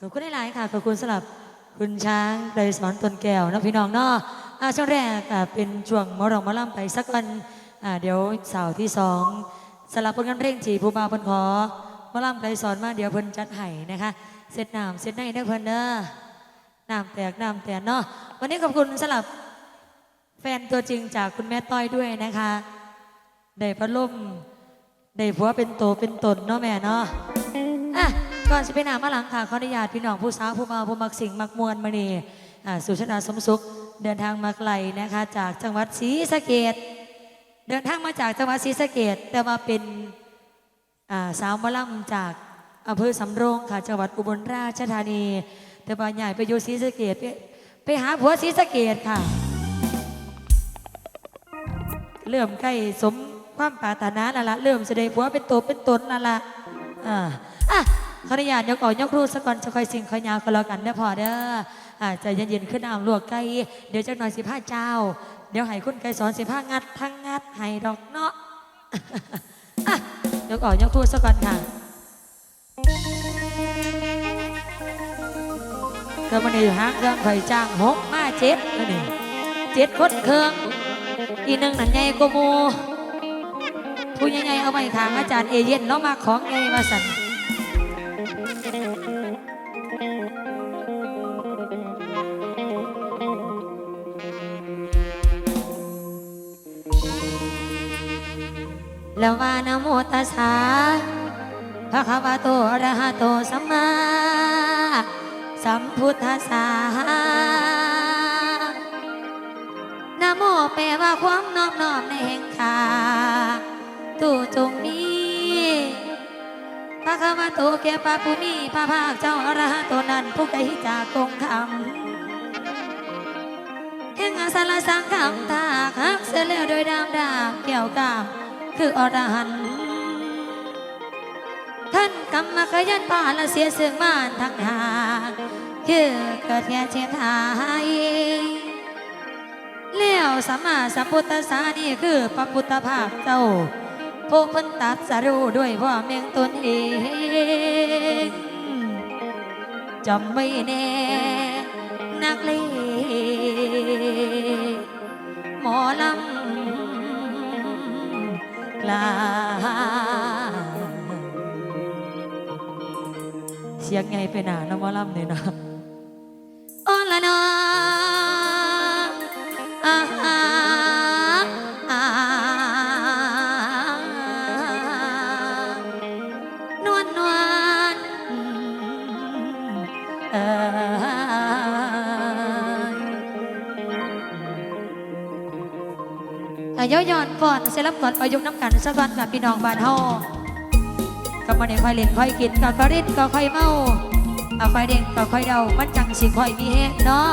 ขอบคุณหลายๆค่ะ ขอบคุณสำหรับคุณช้างไดสอนตนแก้วนะพี่น้องเนาะอ่าช่วงแรกอ่าเป็นช่วงมอรองมอล่ำไปสักวันเดี๋ยวเสาร์ที่สองสลับผลงานเพลงจีผู้บาเพิ่นขอมอล่ำไดสอนมาเดี๋ยวเพิ่นจัดให้นะคะเสร็จน้ำเสร็จในเด้อเพิ่นเด้อน้ำแตกน้ำแตกเนาะวันนี้ขอบคุณสำหรับแฟนตัวจริงจากคุณแม่ต้อยด้วยนะคะได้พัดลมได้ผัวเป็นโตเป็นตนเนาะแม่เนาะอะ ก่อนจะไปหนามาหลังค่ะขออนุญาตพี่น้องผู้สาวผู้มาผู้มักสิงมักมวลมานี่อ่าสุชาดาสมสุข เดินทางมาไกลนะคะจากจังหวัดศรีสะเกดเดินทางมาจากจังหวัดศรีสะเกดแต่ว่าเป็นอ่าสาวมะล่ำจากอำเภอสำโรงค่ะจังหวัดอุบลราชธานี แต่ว่าใหญ่ไปอยู่ศรีสะเกดไปไปหาผัวศรีสะเกดค่ะ เริ่มใกล้สมความปรารถนาล้วละเริ่มแสดงผัวเป็นตัวเป็นตนล้วละอ่าอะ ขออนุญาตยกออกยกครูสักก่อนจะคอยสิ่งคอยยาวก็แล้วกันเด้อพอเด้ออาใจเย็นๆขึ้นน้ำลวกไก่เดี๋ยวจักหน่อยสิผ้าเจ้า เดี๋ยวให้คุณไก่สอนสิผ้างัดทั้งงัดให้ดอกเนาะยกออกยกครูสักก่อนค่ะก็มันอยู่ห้างเครื่องคอยจ้างหกมาเจ็ดนี่เจ็ดคนเครื่องอีนึ่งนั่นใหญ่กว่าหมูผู้ใหญ่ๆเอาไม้ขางอาจารย์เอเย่นแล้วมาของใหญ่มาสั่น ล้วานโมตัสสะภะคะวะโตอะระหะโตสัมมาสัมพุทธัสสะนะโมแปลว่าความน้อบน้อมในแห่งขาตูจงมี พระคาวะโตแก่พระผู้มีพระภาคเจ้าอรหันตนั้นผู้ไกลจากกงคำแห่งอาสาลสังขังตาคักเสแล้วโดยดามดาบเกี่ยวกับคืออรหันต์ท่านกรรมขยันป่าละเสียซึ่งมานทั้งหากคือ เกิดแก่เชียทายแล้วสัมมาสัมพุทธสสะนี่คือพระพุทธภาคเจ้า ผู้เพ้นตัดสรู้ด้วยว่าเมียงตนเองจำไว้แน่นักเลงหมอลำกลาเสียงไงไปหนาเนาะหมอลำเนี่ยนะ ก่อนเสร็จแล้วก่อนประยุกต์น้ำกันสักวันกับพี่น้องบ้านเฮากับมันเองค่อยเล่นค่อยกินกับคริดก็ค่อยเมาเอาค่อยเด่นก็ค่อยเดามันจังสิค่อยมีเฮเนาะ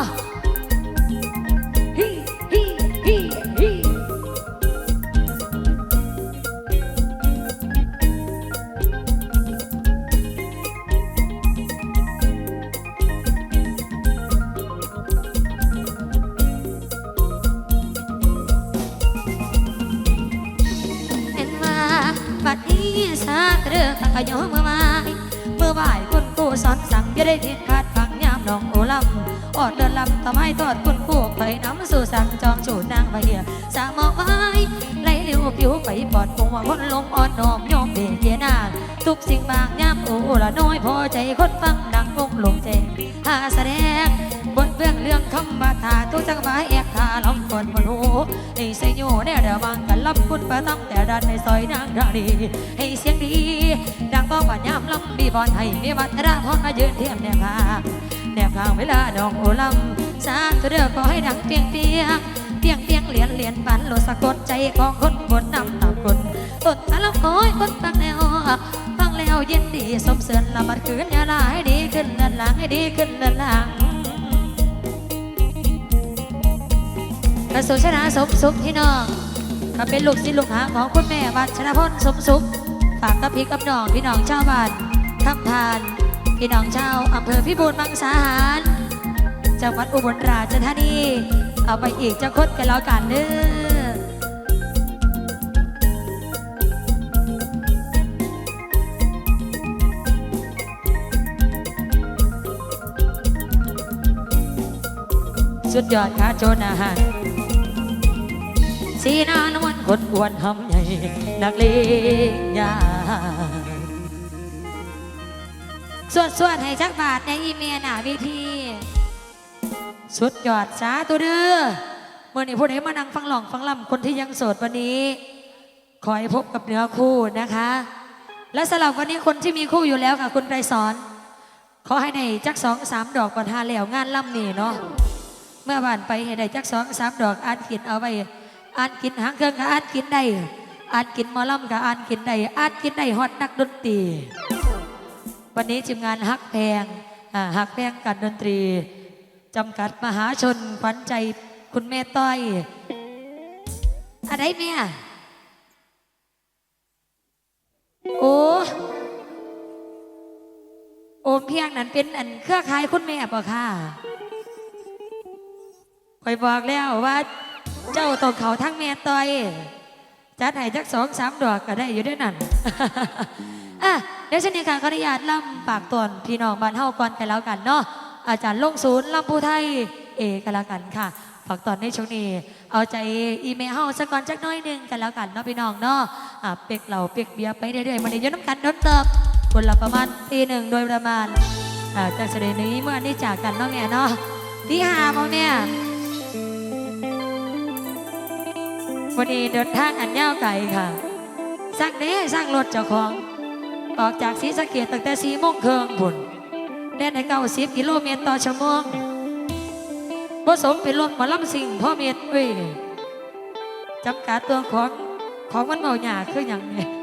อขักยอเมื่อวายเมื่อบ่ายคุณครูสอนสั่งอย่าได้ทิ้งขาดฟังยามน้องโอลำออดเดินลำทำให้ทอดคุณครูไปน้ำสู่สั่งจองจูนางไปเหียสามอกไว้ไหลเร็วผิวไปปอดคงว่าพ้นลมอ่อนน้อมโยมเบียเยนางทุกสิ่งบางยามโอละน้อยพอใจคนฟังดังงงลงแจงหาแสดง เบื้องเรื่องคำบาทาตุจังหวะแอกทาลำคนบนหูให้เสียงโยในระวังกันรับคุณประทับแต่ดันในซอยนางราดีให้เสียงดี ดังบอกว่ายามลำบีบอลให้มีวัฒนพรมายืนเทียมแนบพาแนบพางเวลาดองโอลำสาธุเด้อขอให้ดังเปียงเปียงเปียงเปียงเหรียญเหรียญปันโลดสะกดใจของคนบนนำตามคนตดตาละคอยคนฟังแล้วฟังแล้วยินดีสมเสริญละบัดคืนยาลาให้ดีขึ้นเดินหลังให้ดีขึ้นเดินหลัง กระสุชนะสมสุขพี่น้องก็เป็นลูกศิษลูกหาของคุณแม่บ้านชนะพนสมสุขฝากกับพี่กับน้องพี่น้องชาวบ้านทำทาน พี่น้องชาวอำเภอพิบูลมังสาหารจังหวัดอุบลราชธานีเอาไปอีกจะคดกันแล้วกันเนื้อสุดยอดค่ะโจนาหา สีหนานวลคนอ้วนหำใหญ่นักเลงยาสวดสวดให้จักบาทในอีเมียหนาวิธี สุดยอดสาตัวเด้อเมื่อนี้ผู้ใดมานั่งฟังหลองฟังลำคนที่ยังโสดวันนี้ ขอให้พบกับเนื้อคู่นะคะ และสำหรับวันนี้คนที่มีคู่อยู่แล้วค่ะคุณไกรสอน ขอให้ได้จักสองสามดอกก่อนทาแล้วงานล่ำนี่เนาะเมื่อบานไปให้ได้จักสองสามดอกอ่านกินเอาไว้ อ่านกินหางเครื่องก็อ่านกินได้อ่านกินมอลำก็อ่านกินได้อ่านกินได้ฮอตนักดนตรี วันนี้ทีมงานฮักแพงฮักแพงการดนตรีจำกัดมหาชนขวัญใจคุณแม่ต้อยอะไรเมียโอ้โอมเพียงนั้นเป็นอันเครือข่ายคุณแม่ป่ะค่ะคอยบอกแล้วว่า เจ้าตกเขาทั้งแม่ตอยจัดให้จักสองสามดอกก็ได้อยู่ด้วยนั่นอะเดี๋ยวเช่นนี้ค่ะขออนุญาตล่ำปากตนพี่น้องบ้านเฮาก่อนกันแล้วกันเนาะอาจารย์ลงศูนย์ลำพูไทยเอกันแล้วกันค่ะฝากตอนในช่วงนี้ เอาใจอีเมลเฮาสักก่อนจักน้อยหนึงกันแล้วกันเนาะพี่น้องเนาะอะเปียกเหล่าเปียกเบียไปเรื่อยๆมันนี้ยน้ำกันโดนเติบคนละประมาณตีหนึ่งโดยประมาณอ่าจากเสด็จนี้เมื่อนี้จากกันเนาะแม่เนาะที่หาโมงเนี่ย วันนี้เดินทางอันยาวไกลค่ะสร้างเด้สร้างรถเจ้าของ ออกจากศรีสะเกดตั้งแต่สีโมงครึ่งพุ่นแน่นให้เก้าสิบกิโลเมตรต่อชั่วโมงผสมเป็นรถหมอลำสิ่งพ่อเมตรเว้ยจำกัดตัวของของมันเมาหยาคืออย่างนี้โ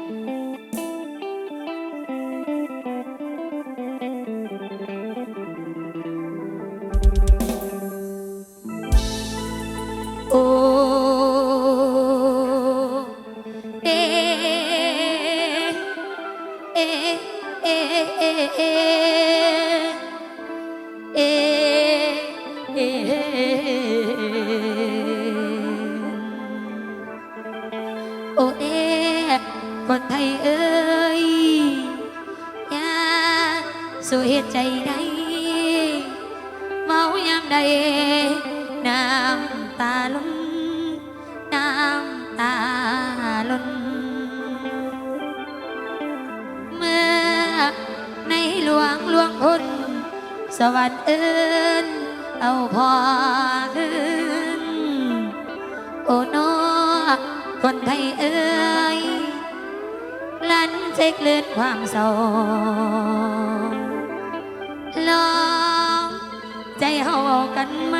กันไหม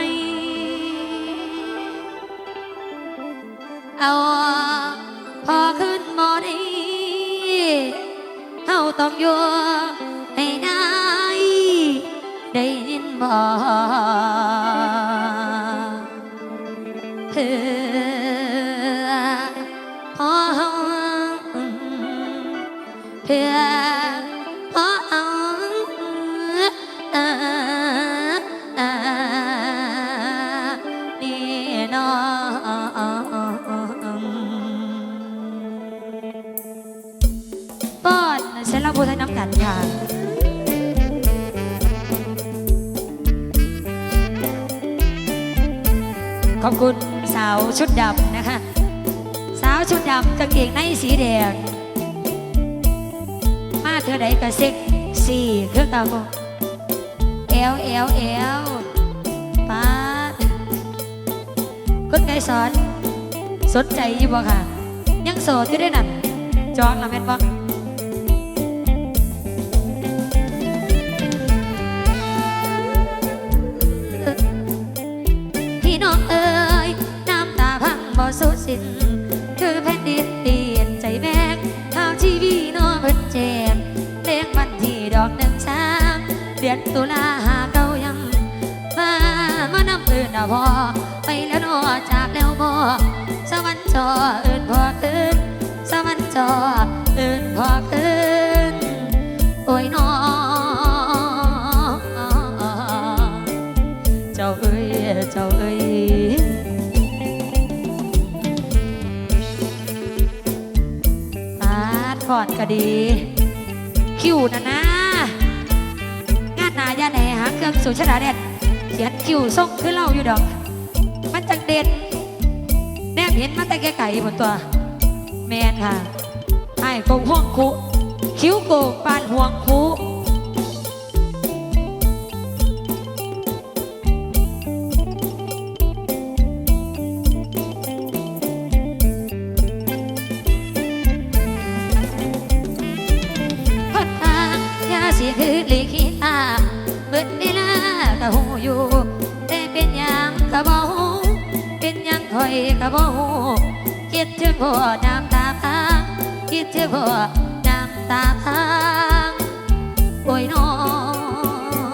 เอาพอขึ้นบ่ได้เฮาต้องอยู่ ดำนะคะ สาวชุดดำกางเกงในสีแดง มาเธอใดกระเซ็กสี่เครื่องเตาเอลเอลเอลปาดคุณไกสอน สนใจอยู่บ่ค่ะ ยังโสดอยู่ด้วยนั่นจองละแม่นบ่ สิ้น คือแผ่นดินเปลี่ยนใจแบกข่าทีวีน้องเพิ่นแจมเลี้ยงวันที่ดอกหนึ่งสามเดือนตุลาหาเก้ายังมามานำเอื่นอะพอ ก็ดี คิวนะนะ งานนายาแหน่หาเครื่องสูชดาเด็ดเขียนคิวส่งคือเล่าอยู่ดอก มันจังเด่นแนบเห็นมาแต่ไก่บนตัว แมนค่ะไอ้โกงห่วงคุ คิ้วโกงปานห่วงคุ คิดถึงพ่อน้ำตาพังโอยน้อง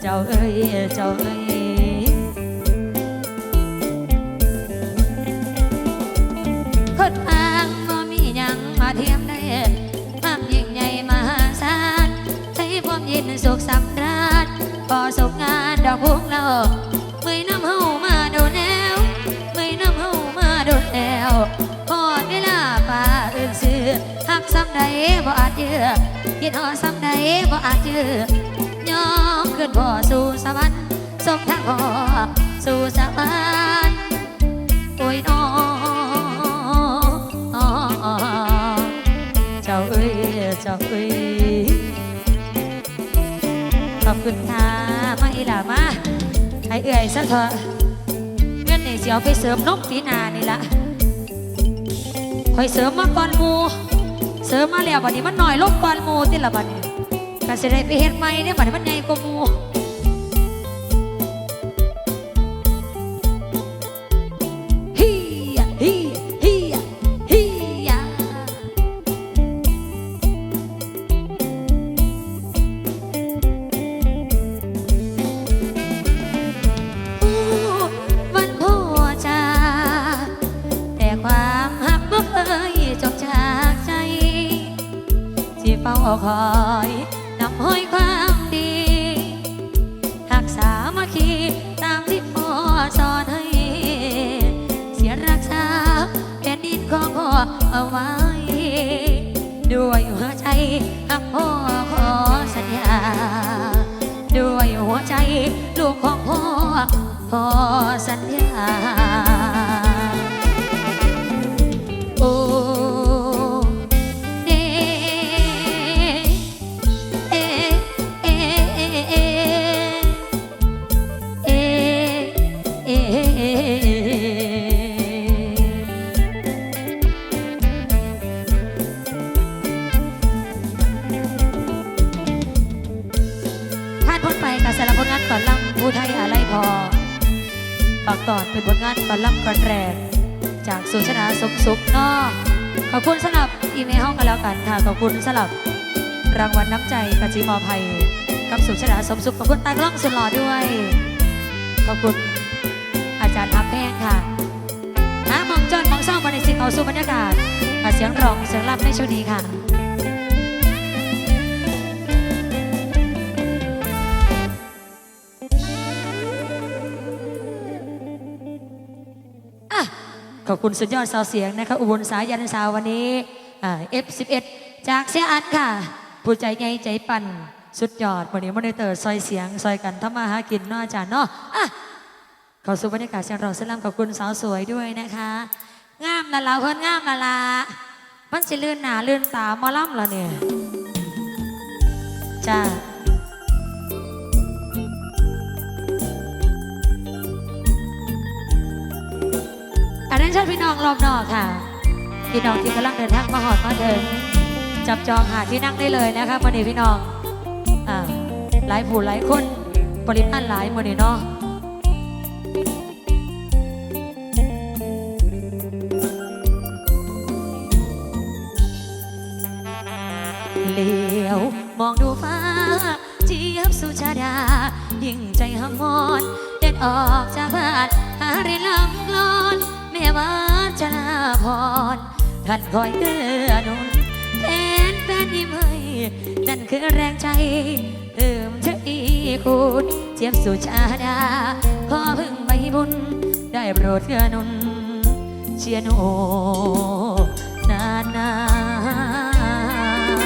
เจ้าเอ้ยเจ้าเอ้ยคนทางบ่มีหยังมาเทียมได้ความยิ่งใหญ่มหาศาลใช้ความยินสุขสำราญพอสุขงานดอกพุงเรา จเยือคิดหอดซ้ำใดบ่อาจเยือยอมขึ้นพ่อสู่สวรรค์สมทางพ่อสู่สวรรค์โอ้ยน้อเจ้าเอ้ยเจ้าเอ้ยขอบคุณค่ะมาอีหล่ามาให้เอื่อยซะเถอะเงินนี่สิเอาไปเสริมนกปีนานี่ละคอยเสริมมาก่อนมู ริมมาแล้วบัดนี้มันหน่อยลบก่อนหมูติละบัดนี้ก็สิได้ไปเฮ็ดใหม่เนี่ยบัดนี้มันใหญ่กว่าหมู เอาไว้ ด้วยหัวใจหับพ่อขอสัญญา ด้วยหัวใจลูกของพ่อขอสัญญา ลงานก่อนลำก่อนแรก จากสุชนาสุขสุขนอขอบคุณสำหรับอีเมลห้องกันแล้วกันค่ะ ขอบคุณสำหรับรางวัลน้ำใจกะจิมอภัย กับสุชนาสมสุขขอบคุณตากล้องสุดหล่อด้วย ขอบคุณอาจารย์ทับแพงค่ะหามองจอดมองเศร้ามาในสิ่งเอาสู่บรรยากาศอะเสียงร้องเสียงรับในช่วงนี้ค่ะ อบคุณสุดยอดสาวเสียงนะคะอุบลสายันสาววันนี้เอ่า F11 จากเสียอันค่ะ ผู้ใจใหญ่ใจปั่นสุดยอดวันนี้มอนิเตอร์ซอยเสียงซอยกันทำมาหากินเนาะอาจารย์เนาะอะข้าสู่บรรยากาศเสียงร้องเสียงรำขอบคุณสาวสวยด้วยนะคะ งามนะเราเพิ่นงามนะละมันสิลื่นหนาลื่นตามาล่ำแล้วเนี่ยจ้า นนั้นเชิญพี่น้องรอบนอกค่ะ พี่น้องที่กำลังเดินทางมาหอดมาเดินจับจองหาที่นั่งได้เลยนะคะมื่อนี้พี่น้องอ่าหลายผู้หลายคนปริมาณหลายมื่นี้เนาะเลี้ยวมองดูฟ้าเจี๊ยบสุชาดา ยิ่งใจหำมอนเด็ดออกจากบ้านหาเรียนลำกลอน วาจะลาพรท่านคอยเกื้อหนุนแฟนแฟนยิ้มให้นั่นคือแรงใจเติมเธออีคูดเจี๊ยบสุชาดาขอพึ่งใบบุญ ได้โปรดเกื้อหนุน เชียร์หนูนานนาน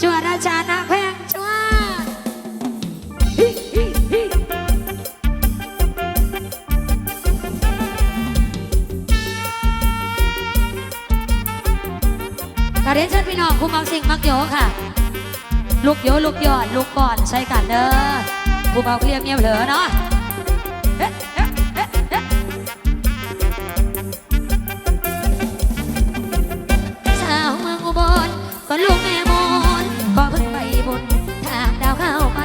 จัวราชานา ผู้มักสิ่งมักโยค่ะ ลูกโยลูกยอดลูกก่อนใช้กันเด้อผู้เบาเคลียร์เมียเผลอเนาะเอ๊ะเอ๊ะเอ๊ะเอ๊ะสาวเมืองอุบลก็ลูกแม่มนก็เพิ่งไปบนทางดาวเข้าไป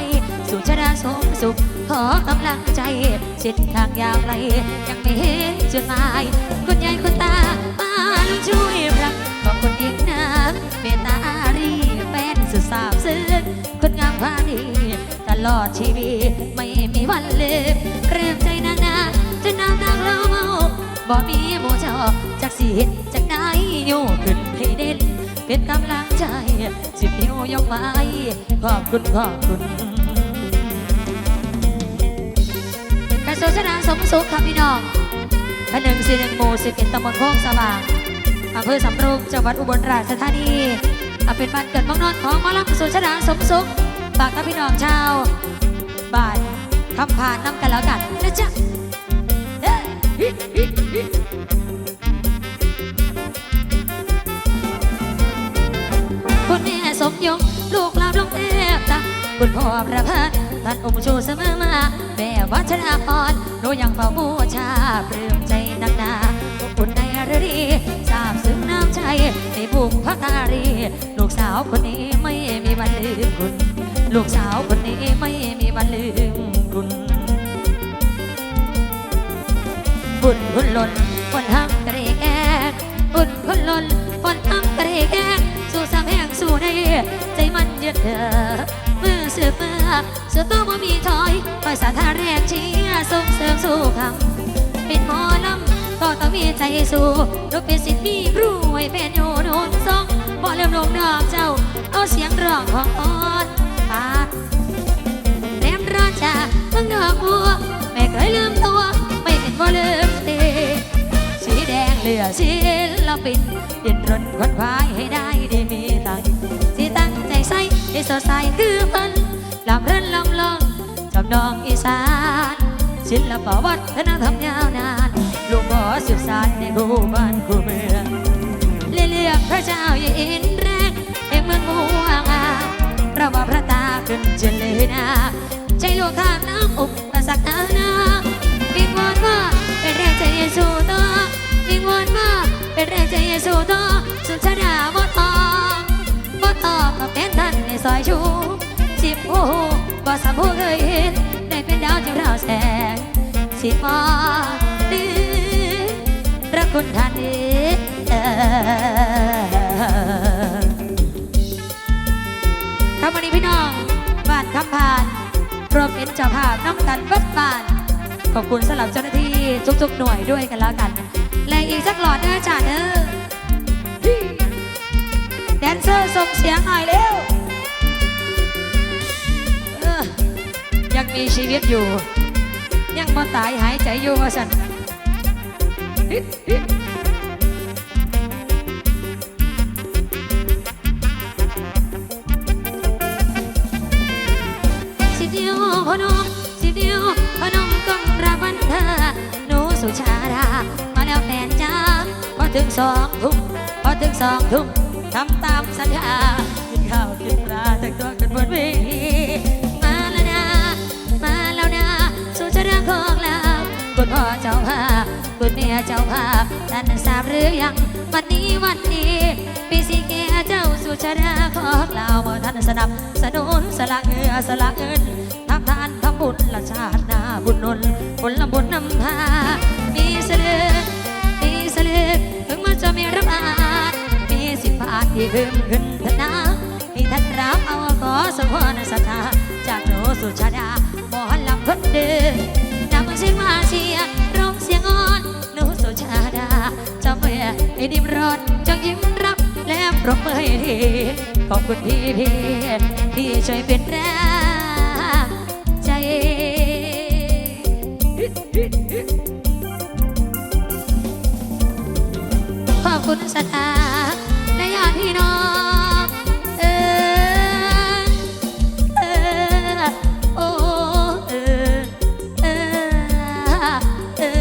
สู่ชะดาสมสุขขอกำลังใจเส้นทางยาวไกลยังไม่เห็นจุดหมายคุณยายคุณตาบ้านช่วยพรักบอกคนเอียง คนงาดี ตลอดชีวิตไม่มีวันลืมเริ่มใจนานๆจนน้ำตาเราเมาบ่มีโมเจาจากสีเห็นจากไหนโยกขึ้นให้เด่นเป็นกำลังใจ สิบนิ้วยกไม้ขอบคุณขอบคุณกระทรวงสาธาสมสุขครับพี่น้องพหนึ่งสี่หนึ่งหมู่สิบเอ็ดตำบลโคกสว่างอำเภอสำโรงจังหวัดอุบลราชธานีอะเป็นบ้านเกิดเมืองนอนของมอลำสุนทรสาธาสมสุข ฝากกับพี่น้องชาวบ้านคำผ่านน้ำกันแล้วกันนะจ๊ะเอ้คุณแม่สมยงลูกลานลงเทพตาคุณพ่อประพันธ์ท่านองค์ชูเสมอมา แม่วัชราพรหนูยังเฝ้าบูชาปลื้มใจนักหนาอบอุ่นในฤดีทราบซึ้งน้ำใจในบุพระการี ลูกสาวคนนี้ไม่มีวันลืมคุณ ลูกสาวคนนี้ไม่มีวันลืมคุณบุญคุณล่นคนทำกระแกงบุญคุณล่นคนทำกระแกงสู้สามแห่งสู้ได้ใจมันยึดเธอมือเสือเมื่อเสือตัวบ่มีถอยคอยสาธาแรงเชียร์ส่งเสริมสู้คำเป็นหมอลำก็ต้องมีใจสู้ลูกเป็นสิทธิ์มีครูให้เป็นอยู่โนนทรงบ่เริ่มลงดอกเจ้า เอาเสียงร้องของอ่อน ปาแนมราชาเมืองดอกบัว ไม่เคยลืมตัว ไม่เป็นว่าลืมตีสีแดงเหลือศิลปินดินรนควนควายให้ได้ได้มีตังสีตั้งใจใส่ให้สดใสคือเพิ่นลำเรินลำลองจำนองอีสานศิลปวัฒนธรรมยาวนานลูกพ่อสืบสานในคู่บ้านคู่เมือง ข้ามน้ำอุปสักนานาวิงวอนว่าเป็นแรงใจเยซูต่อวิงวอนว่าเป็นแรงใจเยซูต่อสุนทราบ่ตองบ่ตองมาเป็นท่านในซอยชูสิบผู้บ่สามผู้เคยเห็นได้เป็นดาวที่เราแสงสิมอดื้อพระคุณท่านเอ่อครับวันนี้พี่น้องบ้านคำพาน รวมเป็นเจ้าภาพน้ำกันเบัดบาน ขอบคุณสำหรับเจ้าหน้าที่ทุกๆหน่วยด้วยกันแล้วกัน และอีกสักหลอดเด้อจ้าเด้อแดนเซอร์ส่งเสียงหน่อยเร็วยังมีชีวิตอยู่ ยังบ่ตายหายใจอยู่ว่าสันสิ สิวพนมกำราบันเธอหนูสุชาดามาแล้วแฟนจ้าพอถึงสองทุ่มพอถึงสองทุ่มทำตามสัญญากินข้าวกินปลาแต่งตัวกันบนเวทีมาแล้วนะมาแล้วนะสุชาดาของเราคุณพ่อเจ้าภาพคุณแม่เจ้าภาพท่านทราบหรือยังวันนี้วันนี้ปีสีแก่เจ้าสุชาดาของเราเมื่อท่านสนับสนุนสละเงือสละเงิน บุญละชาตินาบุญนนผละบุญนำพา มีเสลือมีเสลือถึงมันจะมีรับอามีสิบบาทที่เพิ่มขึ้นธนาให้ท่านรับเอาขอสมพรศรัทธาจากหนูสุชาดาหมอลำคนเดิมนำเสียงมาเชียร์ร้องเสียงอ่อนหนูสุชาดาเจ้าเมื่อให้ดิมรอนจงยิ้มรับและปรบมือให้ทีขอบคุณพี่พี่ที่ช่วยเป็นแรง ชะาและาที่นองเออเออโอเออเออ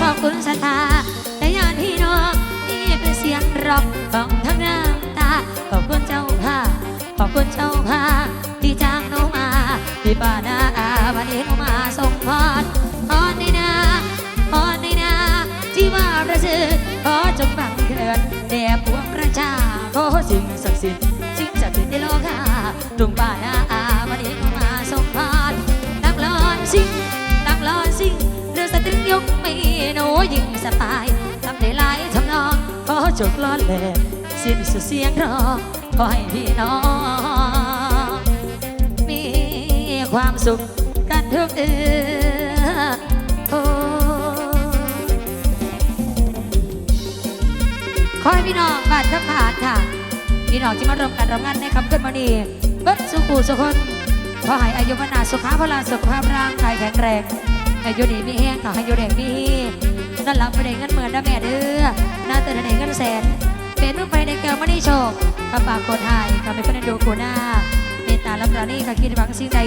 ขอบคุณชะตาและญาติพี่นองนี่เป็นเสียงร้องของ ที่ป้านาอาวันนี้หนูมาส่งพรพรในนาพรในนา ที่ว่าประเสริฐขอจงบังเกิดแด่พวงประชาขอสิ่งศักดิ์สิทธิ์สิ่งศักดิ์สิทธิ์ในโลกาลุงป้านาอาวันนี้หนูมาส่งพรนักลอนสิ่งนักลอนสิ่งเรือสตริงยกไม่หนูยิงสปายทำได้หลายทำนองขอจบล้อนแหลสิ้นสุดเสียงร้องขอให้พี่น้อง ความสุขกันทุกเอโอ้ขอให้พี่น้องบ้านข้าผ่านค่ะ พี่น้องที่มาร่วมกันร่วมงานในคำขึ้นมานีเบิดสุขูสุคนขอให้อายุวนาสุขาพลาสุขภาพร่างกายแข็งแรงอายุดีมีแห้งขอให้อายุแดงมีนั่นหลังไปได้เงินหมื่นนะแม่เด้อน่าเตือนได้เงินแสนเป็นรูปไปในแก้วไม่ได้โชคข้าปากคนหายข้าไม่เป็นดูโคหน้า เมตตาและปราณีค่ะคิดหวังสิ่งใด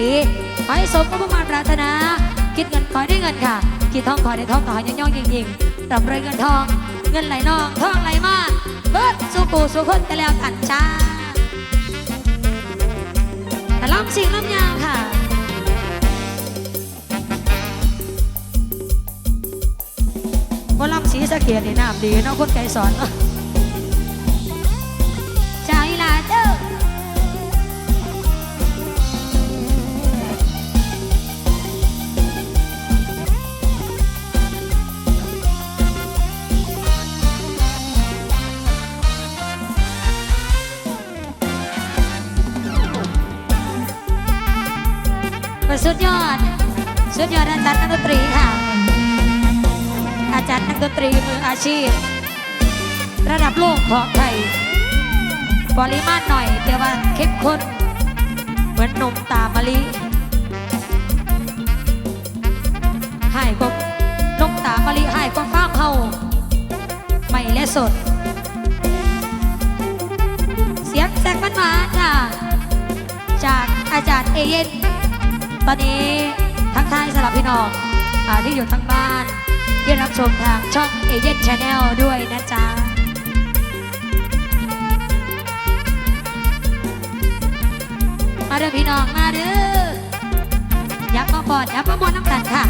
ขอให้สมกับประมาณปรารถนา คิดเงินขอได้เงินค่ะ คิดทองขอได้ทองขอให้ย่องๆยิงๆร่ำรวยเงินทอง เงินไหลนองทองไหลมาเบิดสู้กูสู้คนกันแล้วกันจ้าแต่ล้ำสิ่งล้ำยางค่ะว่าล้ำสีสะเกียดนี่น้ำดีเนาะคนไก่สอนเนาะ สุดยอด สุดยอดอาจารย์นักดนตรีค่ะ อาจารย์นักดนตรีมืออาชีพ ระดับโลกของไทยปริมาณหน่อยแต่ว่าเข้มข้น เหมือนนมตามะลิให้กบนมตามะลิให้กบฟ้าเฮาไม่และสด เสียงแซกมันมาค่ะ จากอาจารย์เอเย่น ตอนนี้ทักทายสำหรับพี่น้องอที่อยู่ทั้งบ้านที่รับชมทางช่องเอเย่นชาแนลด้วยนะจ๊ะมาเด้อพี่น้องมาเด้อยับมาบอดยับมาบอดน้ำกันค่ะ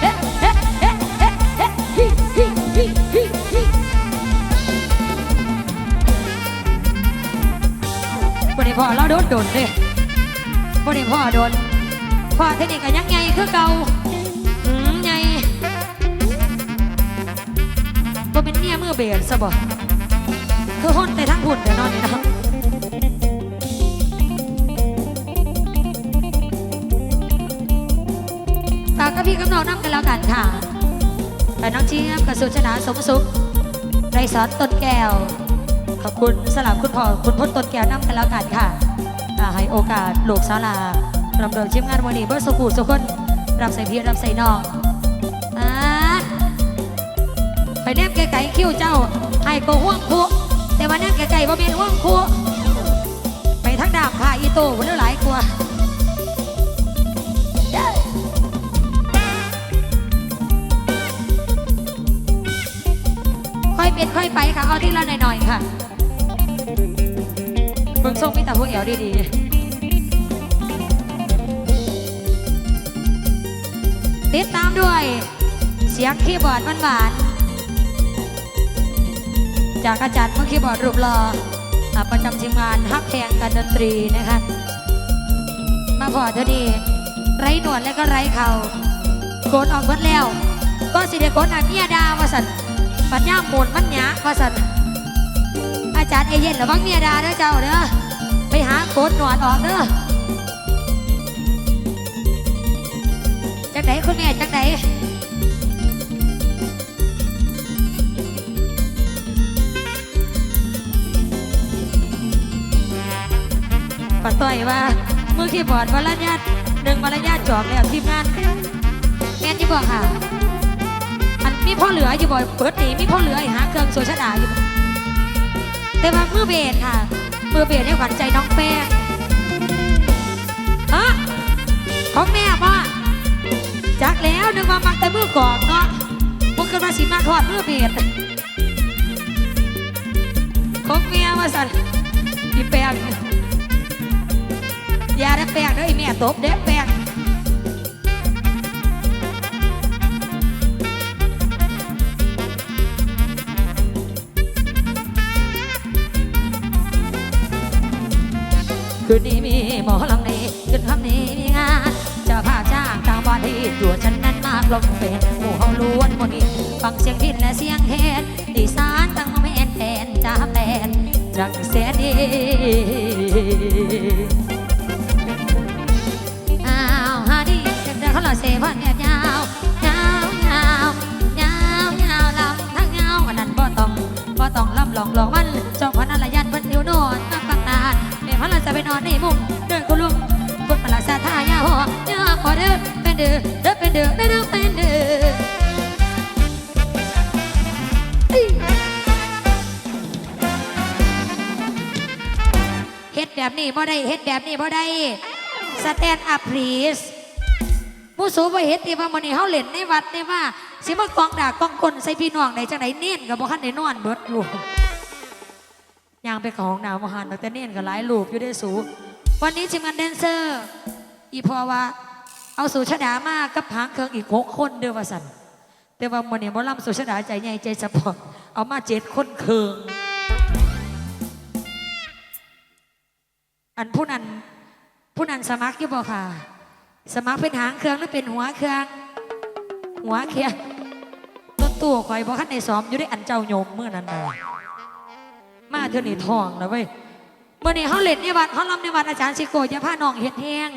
เฮ้เฮ้เฮ้เฮ้เฮ้ฮิฮิฮิฮิฮิวันนี้พอเราโดนโดนเลย บ่ได้พ่อโดนพ่อเทคนิคก็ยังไงคือเก่าอืมไงบ่เป็นเมียมือเบียดซะบ่คือห้นแต่ทั้งหุ่นแต่นอนนี่เนาะฝากกับพี่กับน้องน้ำกันแล้วกันค่ะแต่น้องเจี๊ยบกับสุชนาสมสุขไรสอนต้นแก้ว ขอบคุณสลับคุณพ่อคุณพ่นต้นแก้วน้ำกันแล้วกันค่ะ่าให้โอกาสลูกสาวลารำเริงชิมงานวันนี้เบิร์สุขุสุคนรับใส่พี่รับใส่น้องอ่าไปแนบไก่ๆคิ้วเจ้าให้โกห่วงคูแต่ว่าแนบไก่ๆบ่เป็นห่วงคูไปทั้งดาบค่ะอีโต้คนเรืองหลายกว่าค่อยเป็นค่อยไปค่ะ เอาที่ละหน่อยๆค่ะ เบิ่งทรงมีแต่พวกเอวดีๆ ติดตามด้วย เสียงคีย์บอร์ดหวานๆ จากอาจารย์มือคีย์บอร์ดรูปหล่ออะประจำทีมงานฮักแพงการดนตรีนะคะมาพอเท่านี้ไร้หนวดและก็ไร้เขาโกนออกหมดแล้ว ก็สิเดโกนอาเมียดาวาสันปัญญาหมุนมันหยาวาสัน อาจารย์เอเย่นระวังเมียดาเด้อเจ้าเด้อไปหาโกดหนวดออกเด้อจักไหนคุณแม่จักไหนปัดต่อยว่ามือคีย์บอร์ดวรญาติหนึ่งวรญาติจอบแล้วทีมงานแม่นที่บอกค่ะ อันมีพ่อเหลืออยู่บ่อยเปิดหนีมีพ่อเหลืออีกหาเครื่องโซชดาอยู่ แต่ว่ามือเบสค่ะ มือเบสให้ขวัญใจน้องแป้งฮะของแม่ป่ะจักแล้วนึกว่ามักแต่มือกอกเนาะขึ้นมาสิมาทอดเมื่อเบียดของเมียมาสั่นอีแปลงอย่าได้แปลงเด้อไอแม่ตบเด้อแปลง คืนนี้มีหมอลำนี้คืนคำนี้มีงานจะพาจ้างตามวันที่ตัวฉันนั้นมากลงเป็นหมู่เฮาล้วนหมดนี้ฟังเสียงพินและเสียงแคนดีสานตั้งมาแม่นแทนจ้าแปนรักเสียดีอ้าวฮาดีจังจะเขาหล่อเสพันแอบยาวยาวยาวยาวยาวลำทั้งยาวอันนั้นบ่ต้องบ่ต้องลำหลอกหลอกมัน อนในมุมเดินกุลุมกดมาละสาทายาหอยาขอเด้อเป็นเด้อเด้อเป็นเด้อเด้อเป็นเด้อเฮ็ดแบบนี้บ่ได้เฮ็ดแบบนี้บ่ได้สแตนอัพพลีสผู้สูบ่เห็นที่ว่ามันนี่เฮาเล่นในวัดเนี่ยว่าสิมากองด่ากองกลใส่พี่น้องได้จังได๋เน้นกับบ่คันได้นอนเบิดอยู่ ยางไปเข้าห้องน้ำมาหันแต่เน้นก็หลายลูกอยู่ได้สู วันนี้ทีมงานแดนเซอร์ อีพอว่า เอาสู่ชดามากกับหางเครื่องอีกหกคนเด้อว่าสันแต่ว่ามันนี่บ่ล่ำสู่ชดาใจใหญ่ใจสปอร์ตเอามาเจ็ดคนเครื่องอันผู้นั้นผู้นั้นสมัครอยู่บ่ค่ะ สมัครเป็นหางเครื่องหรือเป็นหัวเครื่อง หัวเครื่องต้นตัวคอยบอกขันในซ้อมอยู่ได้อันเจ้าโยมเมื่อนั้นมา มาเธอนี่ทองแล้วเว้ยเมื่อนี้เขาเล่นในวัดเขาลำในวัดอาจารย์ชิโกจะพาน้องเห็ดแห้ง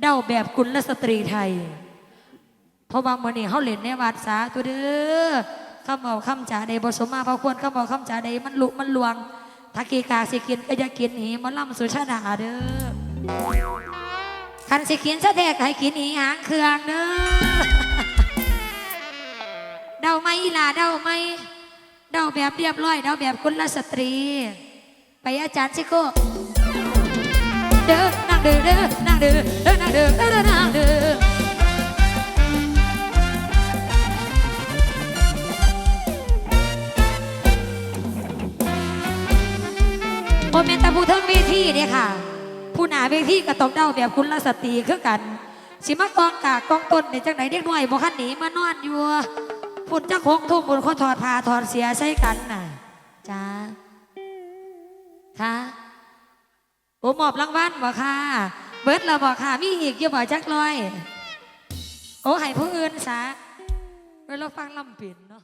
เดาแบบกุลสตรีไทย เพราะว่าเมื่อนี้เขาเล่นในวัดสาตัวเด้อคำบอกคำจ่าใดบสมมาพอควรคำบอกคำจ่าใดมันลุมันลวงถ้ากีกาสิกินก็อย่ากินหีมันล่ำสุชาดาเด้อคันสิกินซะแทกให้กินอีหางเครื่องเด้อเดาไหมอีลาเดาไหม เดาแบบเรียบร้อยเดาแบบกุณลสตรี ไปอาจารย์ชิโก้เด้อนั่งเด้อเด้อนั่งเด้อเด้อนั่งเด้อเด้อเด้อนั่งเด้อโมเมนต์ตะพูเทิงเวทีเนี่ยค่ะ ผู้หนาเวทีก็ต้องเดาแบบคุณลสตรีคือกัน สิมากองกากกองต้นในจังไหนเด็กหน้อยบ่คันหนีมานอนอยู่ พุ่นจักหกทุ่มพุ่นเขาถอดผ้าถอดเสียใส่กันน่ะจ้าค่ะโอ้หมอบรางวัลบ่ค่ะ เบิร์ดเราบอกค่ะ มีอีกเยู่บ่จักรลอย โอ้ให้ผู้อื่นซะเวลาฟังลำปิ่นเนาะ